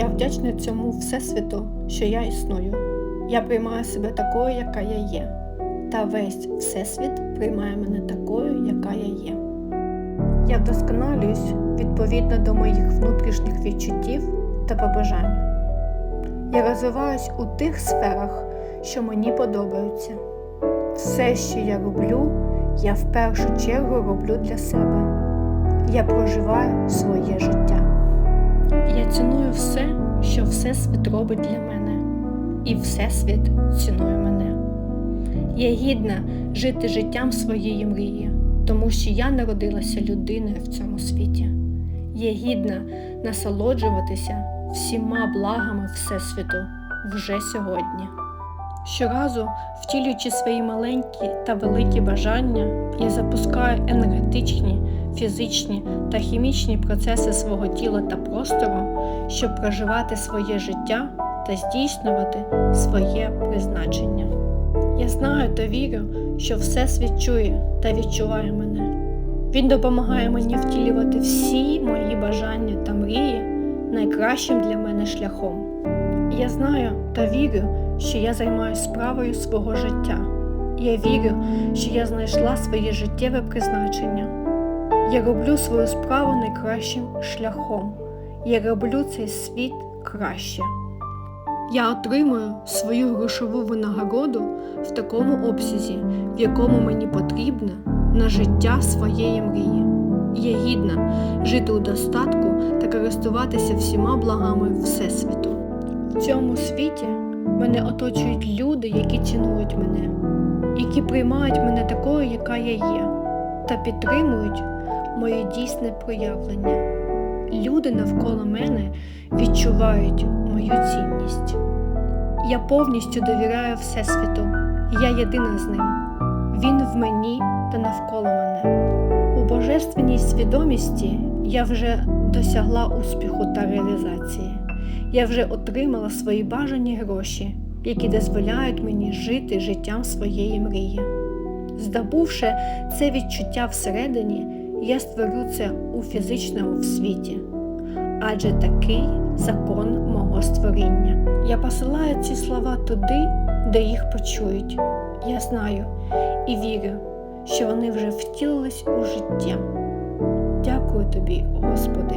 Я вдячна цьому Всесвіту, що я існую. Я приймаю себе такою, яка я є. Та весь Всесвіт приймає мене такою, яка я є. Я вдосконалююсь відповідно до моїх внутрішніх відчуттів та побажань. Я розвиваюсь у тих сферах, що мені подобаються. Все, що я роблю, я в першу чергу роблю для себе. Я проживаю своє життя. Я ціную все, що Всесвіт робить для мене, і Всесвіт цінує мене. Я гідна жити життям своєї мрії, тому що я народилася людиною в цьому світі. Я гідна насолоджуватися всіма благами Всесвіту вже сьогодні. Щоразу, втілюючи свої маленькі та великі бажання, я запускаю енергетичні, фізичні та хімічні процеси свого тіла та простору, щоб проживати своє життя та здійснювати своє призначення. Я знаю та вірю, що Всесвіт чує та відчуває мене. Він допомагає мені втілювати всі мої бажання та мрії найкращим для мене шляхом. Я знаю та вірю, що я займаюся справою свого життя. Я вірю, що я знайшла своє життєве призначення. Я роблю свою справу найкращим шляхом. Я роблю цей світ краще. Я отримую свою грошову винагороду в такому обсязі, в якому мені потрібно на життя своєї мрії. Я гідна жити у достатку та користуватися всіма благами Всесвіту. В цьому світі мене оточують люди, які цінують мене, які приймають мене такою, яка я є, та підтримують моє дійсне проявлення. Люди навколо мене відчувають мою цінність. Я повністю довіряю Всесвіту, я єдина з ним. Він в мені та навколо мене. У божественній свідомості я вже досягла успіху та реалізації. Я вже отримала свої бажані гроші, які дозволяють мені жити життям своєї мрії. Здобувши це відчуття всередині, я створю це у фізичному світі, адже такий закон мого створіння. Я посилаю ці слова туди, де їх почують. Я знаю і вірю, що вони вже втілились у життя. Дякую тобі, Господи.